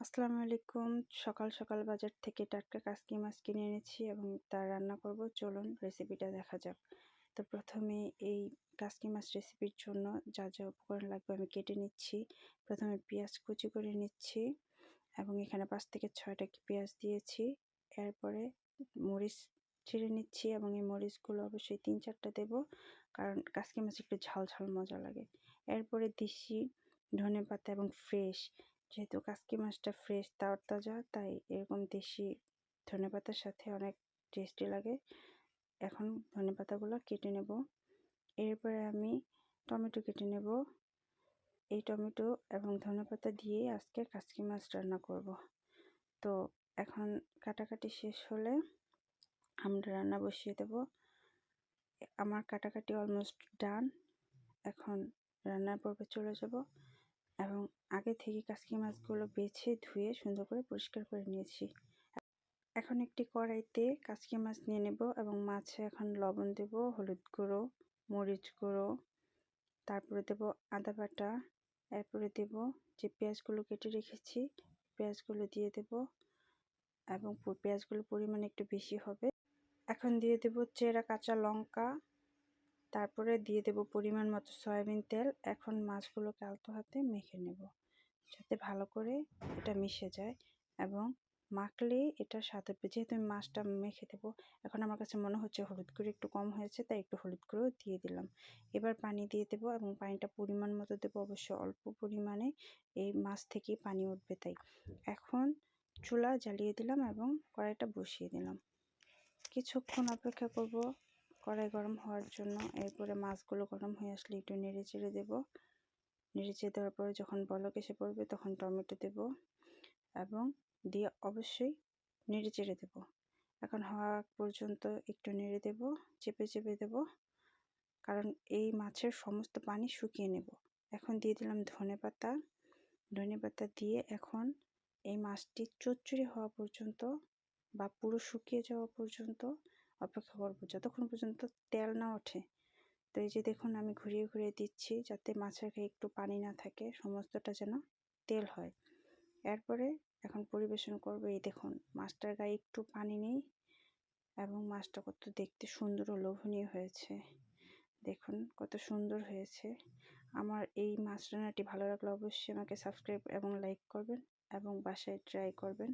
আসসালামু আলাইকুম। সকাল সকাল বাজার থেকে টাটকা কাসকি মাছ কিনে এনেছি এবং তা রান্না করব। চলুন রেসিপিটা দেখা যাক। তো প্রথমে এই কাসকি মাছ রেসিপির জন্য যা যা উপকরণ লাগবে আমি কেটে নিচ্ছি। প্রথমে পেঁয়াজ কুচি করে নিচ্ছি এবং এখানে পাঁচ থেকে ছয়টা পেঁয়াজ দিয়েছি। এরপরে মরিচ ছিঁড়ে নিচ্ছি এবং এই মরিচগুলো অবশ্যই তিন চারটা দেব কারণ কাসকি মাছ একটু ঝাল ঝাল মজা লাগে। এরপরে দিচ্ছি ধনে পাতা এবং ফ্রেশ যেহেতু কাসকি মাছটা ফ্রেশ তাওয়ার তাজা তাই এরকম দেশি ধনে পাতার সাথে অনেক টেস্টি লাগে। এখন ধনে পাতাগুলো কেটে নেব। এরপরে আমি টমেটো কেটে নেব। এই টমেটো এবং ধনে পাতা দিয়ে আজকে কাসকি মাছ রান্না করব। তো এখন কাটাকাটি শেষ হলে আমরা রান্না বসিয়ে দেব। আমার কাটাকাটি অলমোস্ট ডান এখন রান্নার পর্বে চলে যাব। এবং আগে থেকে কাসকি মাছগুলো বেছে ধুয়ে সুন্দর করে পরিষ্কার করে নিয়েছি। এখন একটি কড়াইতে কাসকি মাছ নিয়ে নেব এবং মাছে এখন লবণ দেব, হলুদ গুঁড়ো, মরিচ গুঁড়ো, তারপরে দেব আদা বাটা, এরপরে দেব যে পেঁয়াজগুলো কেটে রেখেছি, পেঁয়াজগুলো দিয়ে দেব এবং পেঁয়াজগুলো পরিমাণ একটু বেশি হবে। এখন দিয়ে দেব চেরা কাঁচা লঙ্কা তারপরে দিয়ে দেব পরিমাণ মতো সয়াবিন তেল। এখন মাছগুলোকে আলতো হাতে মেখে নেব, যাতে ভালো করে এটা মিশে যায়। এবং মাখলে এটা স্বাদ হবে। যেহেতু আমি মাছটা মেখে দেবো, এখন আমার কাছে মনে হচ্ছে হলুদ গুঁড়ো একটু কম হয়েছে, তাই একটু হলুদ গুঁড়ো দিয়ে দিলাম। এবার পানি দিয়ে দেবো এবং পানিটা পরিমাণ মতো দেবো, অবশ্য অল্প পরিমাণে। এই মাছ থেকে পানি উঠবে তাই। এখন চুলা জ্বালিয়ে দিলাম এবং কড়াইটা বসিয়ে দিলাম। কিছুক্ষণ অপেক্ষা করব কড়াই গরম হওয়ার জন্য এরপরে মাছগুলো গরম হয়ে আসলে একটু নেড়ে চেড়ে দেবো। নেড়ে চেড়ে দেওয়ার পরে যখন বলক এসে পড়বে তখন টমেটো দেব এবং দিয়ে অবশ্যই নেড়ে চেড়ে দেব। এখন হওয়া পর্যন্ত একটু নেড়ে দেব, চেপে চেপে দেব, কারণ এই মাছের সমস্ত পানি শুকিয়ে নেব। এখন দিয়ে দিলাম ধনে পাতা। ধনে পাতা দিয়ে এখন এই মাছটি চচ্চড়ি হওয়া পর্যন্ত বা পুরো শুকিয়ে যাওয়া পর্যন্ত অপেক্ষা করব। যতক্ষণ পর্যন্ত তেল না ওঠে। তো এই যে দেখুন, আমি ঘুরিয়ে ঘুরিয়ে দিচ্ছি যাতে মাছের গায়ে একটু পানি না থাকে, সমস্তটা যেন তেল হয়। এরপরে এখন পরিবেশন করব এই দেখুন, মাছটার গায়ে একটু পানি নেই এবং মাছটা কত দেখতে সুন্দর ও লোভনীয় হয়েছে। দেখুন, কত সুন্দর হয়েছে। আমার এই মাছ রান্নাটি ভালো লাগলে অবশ্যই আমাকে সাবস্ক্রাইব এবং লাইক করবেন এবং বাসায় ট্রাই করবেন।